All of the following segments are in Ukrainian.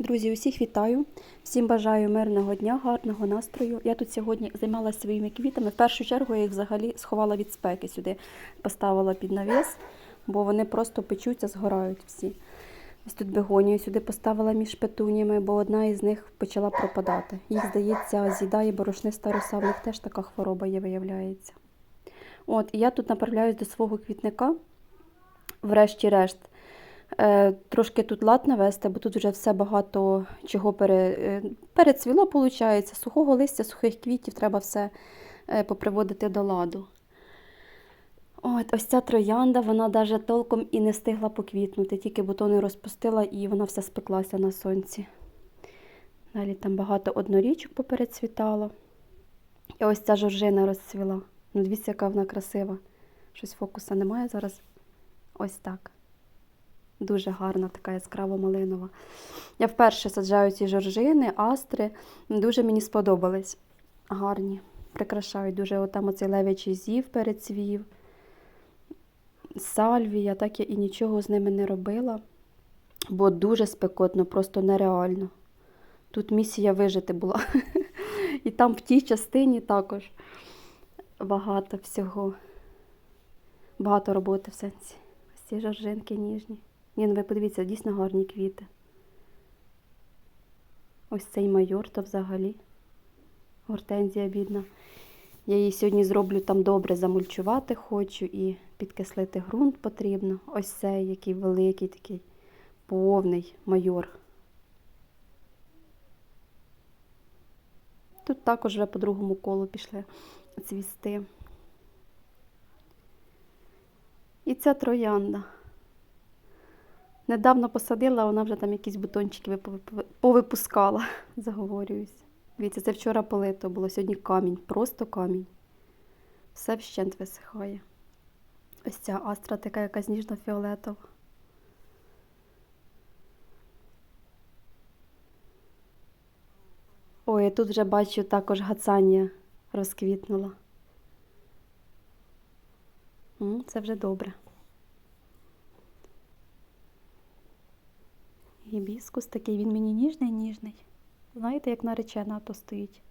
Друзі, усіх вітаю. Всім бажаю мирного дня, гарного настрою. Я тут сьогодні займалася своїми квітами. В першу чергу я їх взагалі сховала від спеки сюди, поставила під навіс, бо вони просто печуться, згорають всі. Ось тут бегонію сюди поставила між петуніями, бо одна із них почала пропадати. Їх, здається, з'їдає борошниста роса, в них теж така хвороба є, виявляється. От, і я тут направляюсь до свого квітника, врешті-решт. Е, Трошки тут лад навести, бо тут вже все багато чого пере, е, перецвіло, виходить. Сухого листя, сухих квітів треба все е, поприводити до ладу. От, ось ця троянда, вона навіть толком і не встигла поквітнути, тільки бутони розпустила і вона вся спеклася на сонці. Далі там багато однорічок поперецвітало. І ось ця жоржина розцвіла. Ну, дивіться, яка вона красива. Щось фокуса немає зараз. Ось так. Дуже гарна, така яскраво малинова. Я вперше саджаю ці жоржини, астри. Дуже мені сподобались. Гарні. Прикрашають дуже отам оцей левячий зів перецвів. Сальвія, так я і нічого з ними не робила, бо дуже спекотно, просто нереально. Тут місія вижити була. І там в тій частині також багато всього. Багато роботи в сенсі. Ось ці жоржинки ніжні. Ні, ну ви подивіться, дійсно гарні квіти. Ось цей майор то взагалі. Гортензія бідна. Я її сьогодні зроблю там добре замульчувати хочу і підкислити ґрунт потрібно. Ось цей, який великий, такий повний майор. Тут також вже по другому колу пішли цвісти. І ця троянда. Недавно посадила, вона вже там якісь бутончики повипускала, заговорююсь. Дивіться, це вчора полито було, сьогодні камінь, просто камінь. Все вщент висихає. Ось ця астра така якась ніжно-фіолетова. Ой, я тут вже бачу також гацання розквітнула. Це вже добре. Гібіскус такий, він мені ніжний, ніжний. Знаєте, як наречена то стоїть.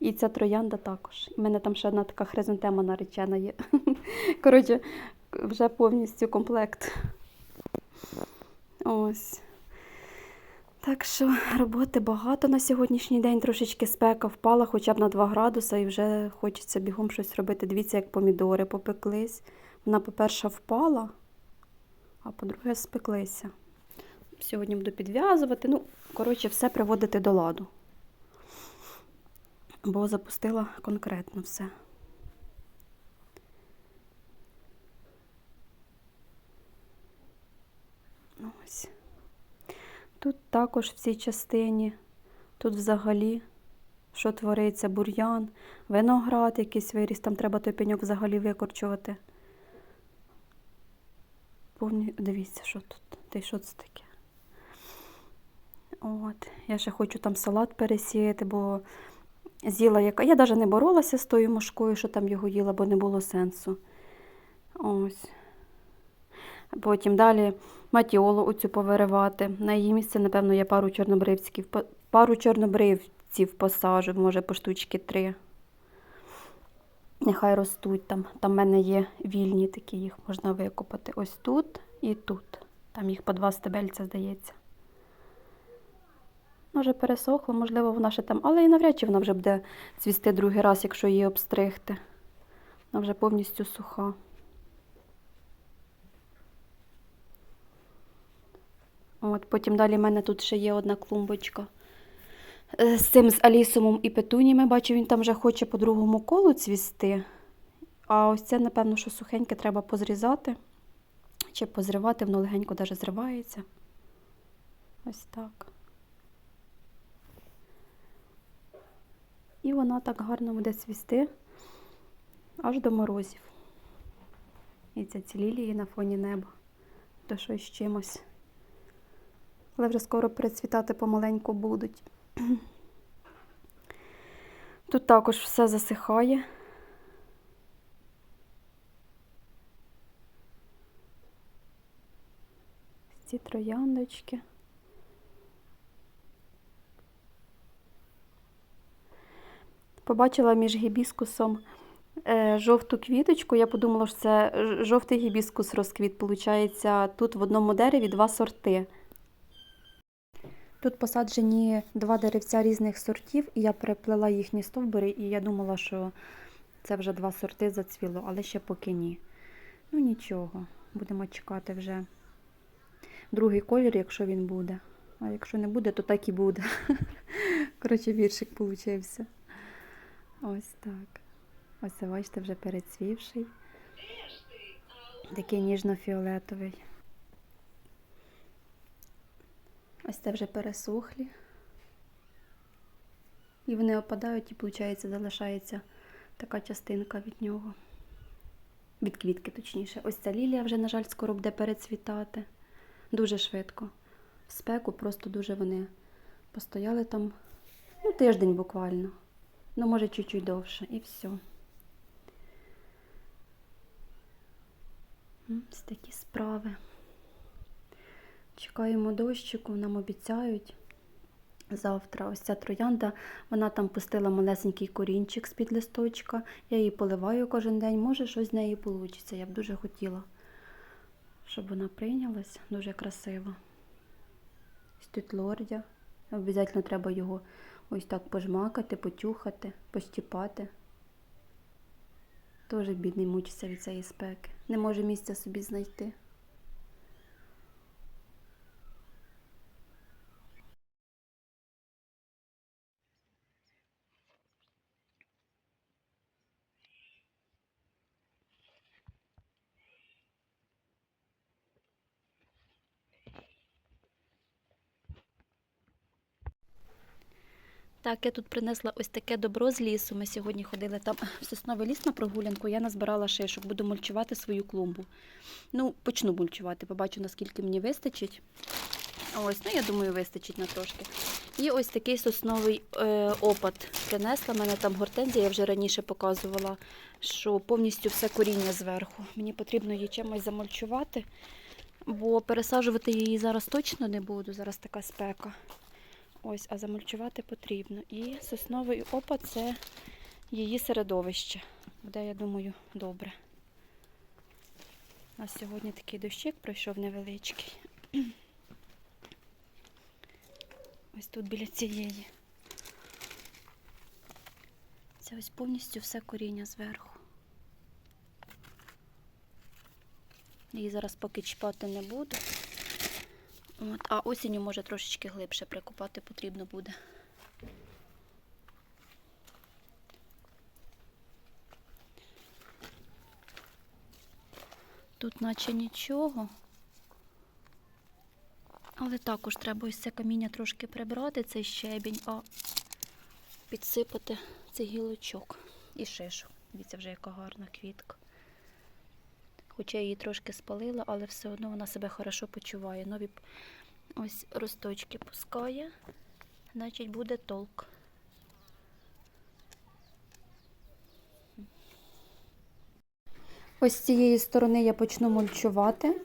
І ця троянда також. У мене там ще одна така хризантема наречена є. Коротше, вже повністю комплект. Ось. Так що роботи багато на сьогоднішній день. Трошечки спека впала хоча б на 2 градуси і вже хочеться бігом щось робити. Дивіться, як помідори попеклись. Вона, по-перше, впала, а по-друге, спеклися. Сьогодні буду підв'язувати. Ну, коротше, все приводити до ладу. Бо запустила конкретно все. Ну, Ось. Тут також в цій частині, тут взагалі, що твориться, бур'ян, виноград якийсь виріс, там треба той пеньок взагалі викорчувати. Повні... Дивіться, що тут. Та й що це таке? От. Я ще хочу там салат пересіяти, бо з'їла яка. Я навіть не боролася з тою мошкою, що там його їла, бо не було сенсу. Ось. Потім далі матіолу оцю повиривати. На її місце, напевно, я пару чорнобривців, пару чорнобривців посажу, може, по штучки три. Нехай ростуть там. Там в мене є вільні такі, їх можна викопати. Ось тут і тут. Там їх по два стебельця, здається. Може, пересохло, можливо, вона ще там, але і навряд чи вона вже буде цвісти другий раз, якщо її обстригти. Вона вже повністю суха. От, потім далі в мене тут ще є одна клумбочка. Е, З цим з алісумом і петуніями. Бачу, він там вже хоче по другому колу цвісти. А ось це, напевно, що сухеньке треба позрізати. Чи позривати, воно легенько навіть зривається. Ось так. І вона так гарно буде цвісти аж до морозів. І це ці лілії на фоні неба. То щось чимось. Але вже скоро перецвітати помаленьку будуть. Тут також все засихає. Ці трояндочки. Побачила між гібіскусом е, жовту квіточку. Я подумала, що це жовтий гібіскус розквіт. Получається, тут в одному дереві два сорти. Тут посаджені два деревця різних сортів, і я переплела їхні стовбури, і я думала, що це вже два сорти зацвіло, але ще поки ні. Ну нічого, будемо чекати вже другий колір, якщо він буде. А якщо не буде, то так і буде. Коротше, віршик получився. Ось так. Ось це, бачите, вже перецвівший. Такий ніжно-фіолетовий. Ось це вже пересохлі. І вони опадають, і, виходить, залишається така частинка від нього. Від квітки, точніше. Ось ця лілія вже, на жаль, скоро буде перецвітати. Дуже швидко. В спеку просто дуже вони постояли там ну, тиждень буквально. Ну, може, чуть-чуть довше, і все. Ось такі справи. Чекаємо дощику, нам обіцяють. Завтра ось ця троянда, вона там пустила малесенький корінчик з-під листочка. Я її поливаю кожен день, може щось з неї вийде. Я б дуже хотіла, щоб вона прийнялась. Дуже красиво. Ось тут лордя. Обов'язково треба його ось так пожмакати, потюхати, пощіпати. Тоже бідний мучиться від цієї спеки. Не може місця собі знайти. Так, я тут принесла ось таке добро з лісу. Ми сьогодні ходили там в сосновий ліс на прогулянку. Я назбирала шишок, буду мульчувати свою клумбу. Ну, почну мульчувати, побачу, наскільки мені вистачить. Ось, ну я думаю, вистачить на трошки. І ось такий сосновий е, опад принесла. У мене там гортензія, я вже раніше показувала, що повністю все коріння зверху. Мені потрібно її чимось замульчувати, бо пересаджувати її зараз точно не буду. Зараз така спека. Ось, а замульчувати потрібно. І сосновий опад це її середовище. Буде, я думаю, добре. У нас сьогодні такий дощик пройшов невеличкий. Ось тут біля цієї. Це ось повністю все коріння зверху. Її зараз поки чіпати не буду. От, а осінню може трошечки глибше прикопати потрібно буде. Тут наче нічого. Але також треба ось це каміння трошки прибрати, цей щебінь, а підсипати цей гілочок і шишу. Дивіться, вже яка гарна квітка. Хоча її трошки спалила, але все одно вона себе хорошо почуває. Нові ось росточки пускає, значить буде толк. Ось з цієї сторони я почну мульчувати.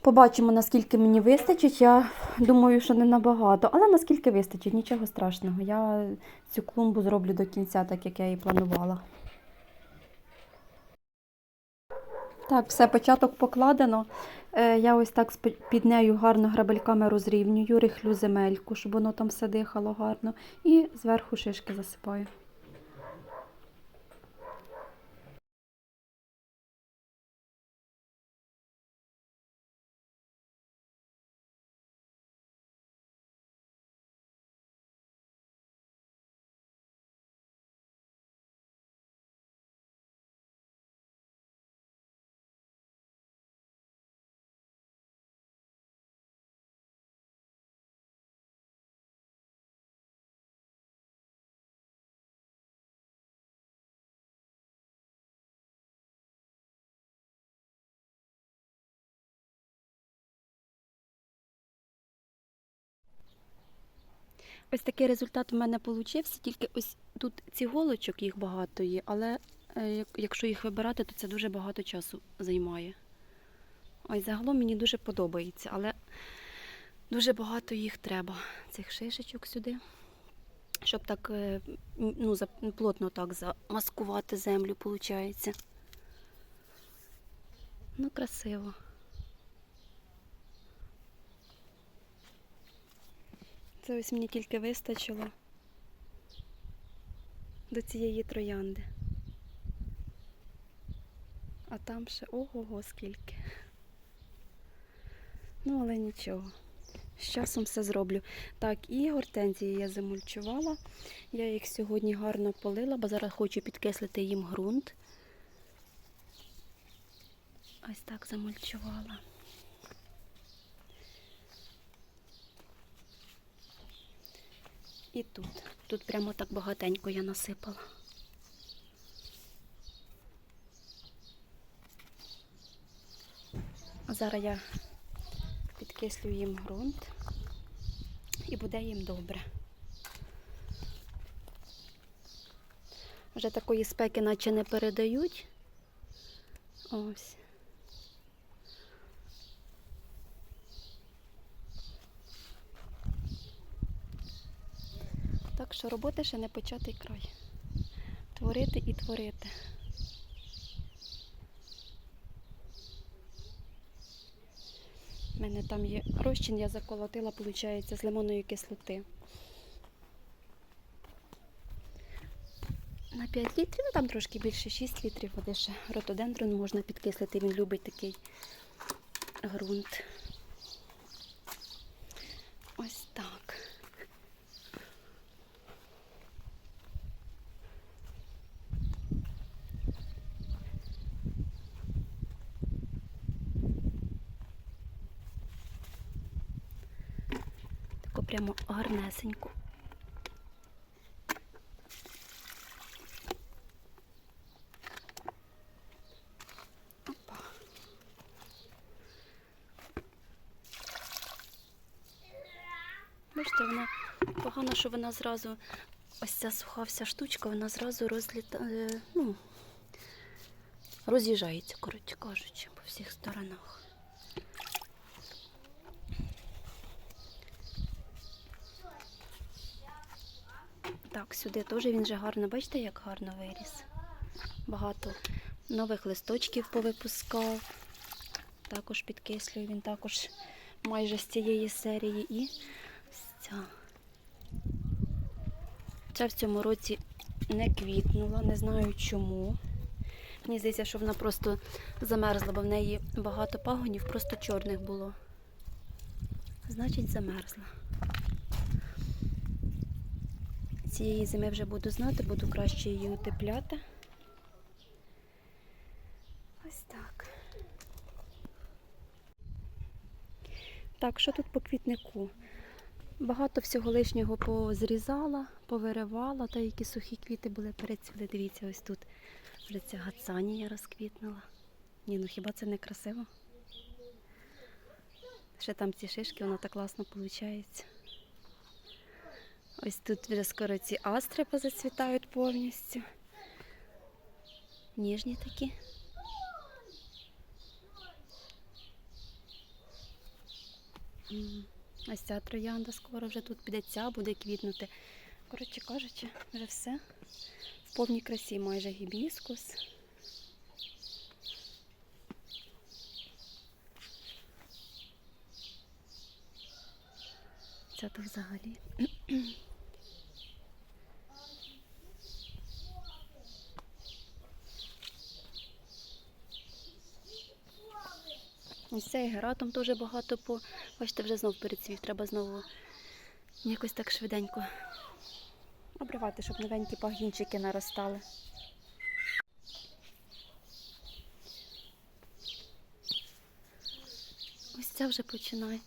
Побачимо, наскільки мені вистачить. Я думаю, що не набагато, але наскільки вистачить, нічого страшного. Я цю клумбу зроблю до кінця, так як я і планувала. Так, все, початок покладено. Е, Я ось так під нею гарно грабельками розрівнюю, рихлю земельку, щоб воно там все дихало гарно. І зверху шишки засипаю. Ось такий результат в мене получився, тільки ось тут ці голочок їх багато є, але е, якщо їх вибирати, то це дуже багато часу займає. Ось загалом мені дуже подобається, але дуже багато їх треба, цих шишечок сюди. щоб так е, ну, плотно так замаскувати землю, виходить. Ну, красиво. Це ось мені тільки вистачило до цієї троянди. А там ще ого-го скільки. Ну, але нічого. З часом все зроблю. Так, і гортензії я замульчувала. Я їх сьогодні гарно полила, бо зараз хочу підкислити їм ґрунт. Ось так замульчувала. І тут. Тут прямо так багатенько я насипала. Зараз я підкислю їм ґрунт і буде їм добре. Вже такої спеки наче не передають. Ось. Так що роботи ще не початий край. Творити і творити. У мене там є розчин, я заколотила, виходить, з лимонної кислоти. На 5 літрів, ну там трошки більше 6 літрів води ще. Ротодендрон можна підкислити, він любить такий ґрунт. Ось так. Таку прямо гарнесеньку. Опа. Бачите, вона погано, що вона зразу, ось ця суха вся штучка, вона зразу розліта, е, ну, роз'їжджається, коротше кажучи, по всіх сторонах. Так, сюди теж він вже гарно, бачите, як гарно виріс. Багато нових листочків повипускав. Також підкислюю, він також майже з цієї серії. І ця. Ця в цьому році не квітнула, не знаю чому. Мені здається, що вона просто замерзла, бо в неї багато пагонів, просто чорних було. Значить, замерзла. Цієї зими вже буду знати, буду краще її утепляти. Ось так. Так, що тут по квітнику? Багато всього лишнього позрізала, повиривала, та які сухі квіти були перецвіли. Дивіться, ось тут вже ця гацанія розквітнула. Ні, ну хіба це не красиво? Ще там ці шишки, воно так класно виходить. Ось тут вже скоро ці астри позацвітають повністю. Ніжні такі. Ось ця троянда скоро вже тут піде ця, буде квітнути. Коротше кажучи, вже все в повній красі майже гібіскус. Це то взагалі. Ось цей гератом теж багато по. Бачите, вже знов перецвів. Треба знову якось так швиденько обривати, щоб новенькі пагінчики наростали. Ось ця вже починає.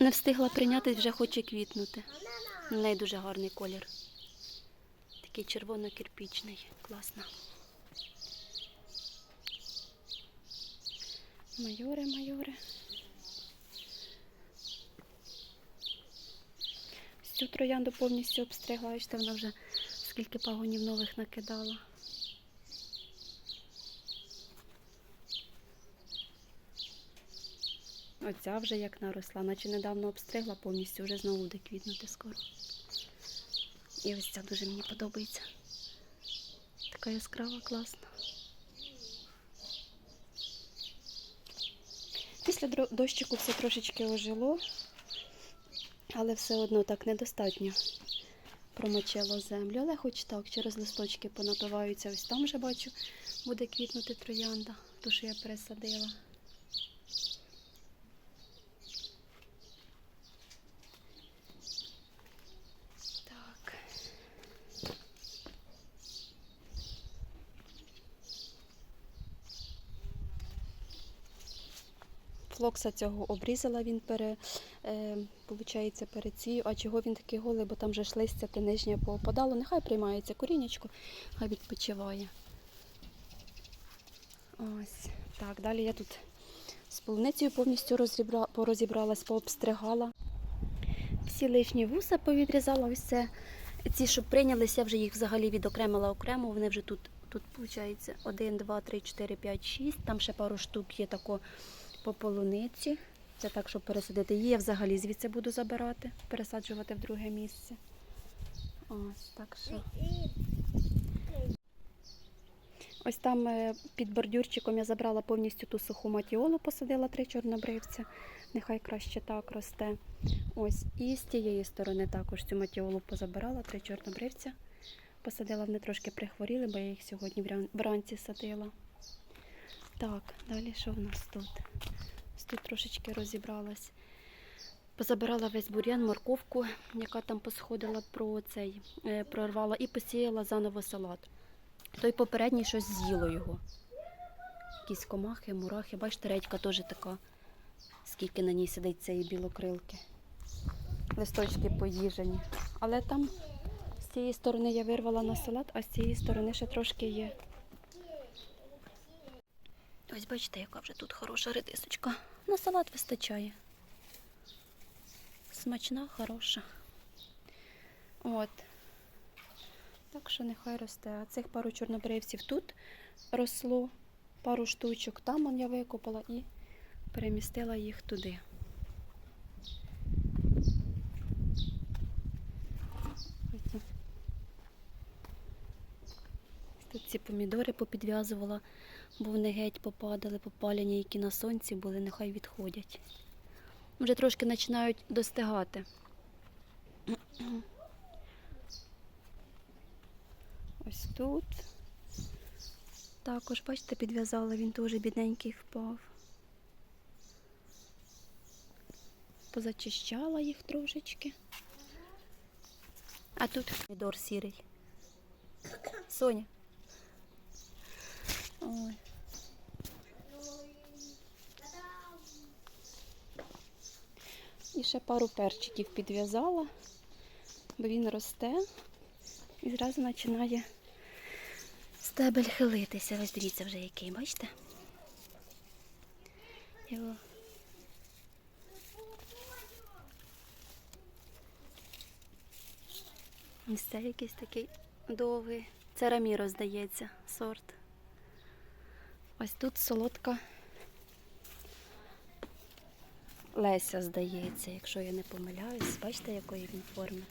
Не встигла прийняти, вже хоче квітнути. У неї дуже гарний колір. Такий червоно-кирпічний. Класно. Майори, майори. Цю троянду повністю обстригла, бачите, вона вже скільки пагонів нових накидала. Оця вже як наросла, наче недавно обстригла повністю, вже знову буде квітнути скоро. І ось ця дуже мені подобається. Така яскрава, класна. Після дощику все трошечки ожило, але все одно так недостатньо промочило землю. Але хоч так, через листочки понапиваються. Ось там вже бачу, буде квітнути троянда, ту, що я пересадила. Так. Флокса цього обрізала він пере, е, перед цією. А чого він такий голий, бо там же ж листя те нижнє попадало. Нехай приймається корінечко, хай відпочиває. Ось. Так, далі я тут з полуницею повністю розібра, порозібралась, пообстригала. Всі лишні вуса повідрізала. Ось це. Ці, що прийнялися, я вже їх взагалі відокремила окремо. Вони вже тут, тут виходить, 1, 2, 3, 4, 5, 6. Там ще пару штук є тако по полуниці. Це так, щоб пересадити. Її я взагалі звідси буду забирати, пересаджувати в друге місце. Ось так що. Ось там е, під бордюрчиком я забрала повністю ту суху матіолу, посадила три чорнобривця. Нехай краще так росте. Ось. І з тієї сторони також цю матіолу позабирала, три чорнобривця. Посадила, вони трошки прихворіли, бо я їх сьогодні вранці садила. Так, далі що в нас тут? Тут трошечки розібралась. Позабирала весь бур'ян, морковку, яка там посходила про цей, е, прорвала і посіяла заново салат. Той попередній щось з'їло його. Якісь комахи, мурахи. Бачите, редька теж така, скільки на ній сидить цієї білокрилки. Листочки поїжені. Але там з цієї сторони я вирвала на салат, а з цієї сторони ще трошки є. Ось бачите, яка вже тут хороша редисочка. На салат вистачає. Смачна, хороша. От. Так що нехай росте. А цих пару чорнобривців тут росло, пару штучок там я викопала і перемістила їх туди. Тут ці помідори попідв'язувала, бо вони геть попадали, попалені, які на сонці були, нехай відходять. Вже трошки починають достигати. Ось тут. Також, бачите, підв'язала, він теж бідненький впав. Позачищала їх трошечки. А тут помідор сірий. Соня. Ой. І ще пару перчиків підв'язала, бо він росте і зразу починає стебель хилитися. Ось дивіться вже який, бачите? Його. Ось це якийсь такий довгий. Це Раміро, здається, сорт. Ось тут солодка Леся, здається, якщо я не помиляюсь. Бачите, якої він форми?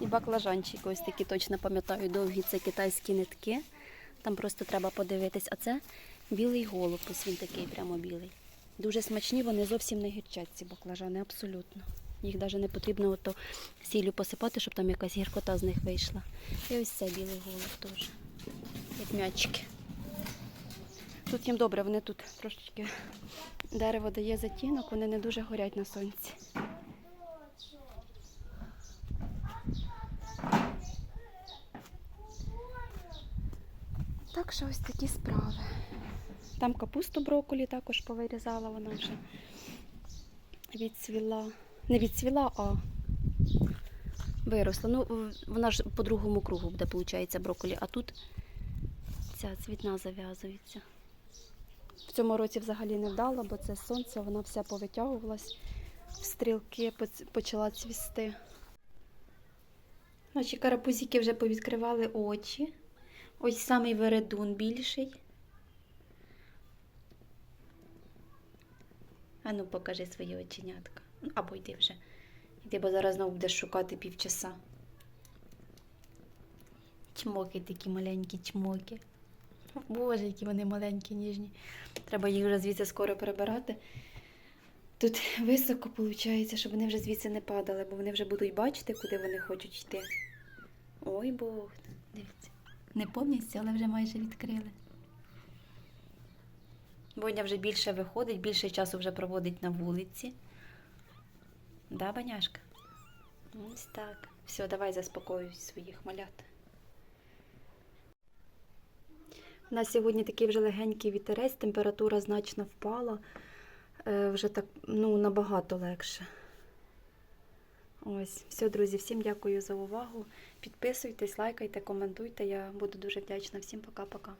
І баклажанчик, ось такі точно пам'ятаю, довгі це китайські нитки. Там просто треба подивитись. А це білий голуб, ось він такий прямо білий. Дуже смачні, вони зовсім не гірчать, ці баклажани, абсолютно. Їх навіть не потрібно ото сіллю посипати, щоб там якась гіркота з них вийшла. І ось це білий голуб теж, як м'ячики. Тут їм добре, вони тут трошечки дерево дає затінок, вони не дуже горять на сонці. Так що ось такі справи. Там капусту брокколі також повирізала, вона вже відцвіла. Не відцвіла, а виросла. Ну, вона ж по другому кругу буде, виходить, брокколі, а тут ця цвітна зав'язується. В цьому році взагалі не вдала, бо це сонце, вона вся повитягувалась, в стрілки почала цвісти. Наші карапузики вже повідкривали очі. Ось самий вередун більший. Ану, покажи свої оченятка. Або йди вже. Йди, бо зараз знову будеш шукати півчаса. Чмоки такі маленькі чмоки. Боже, які вони маленькі, ніжні. Треба їх вже звідси скоро прибирати. Тут високо виходить, щоб вони вже звідси не падали, бо вони вже будуть бачити, куди вони хочуть йти. Ой Бог, дивіться. Не повністю, але вже майже відкрили. Боня вже більше виходить, більше часу вже проводить на вулиці. Да, Баняшка? Ось так. Все, давай заспокоюй своїх малят. У нас сьогодні такий вже легенький вітерець, температура значно впала. Е, вже так ну, набагато легше. Ось, все, друзі, всім дякую за увагу. Підписуйтесь, лайкайте, коментуйте. Я буду дуже вдячна. Всім пока-пока.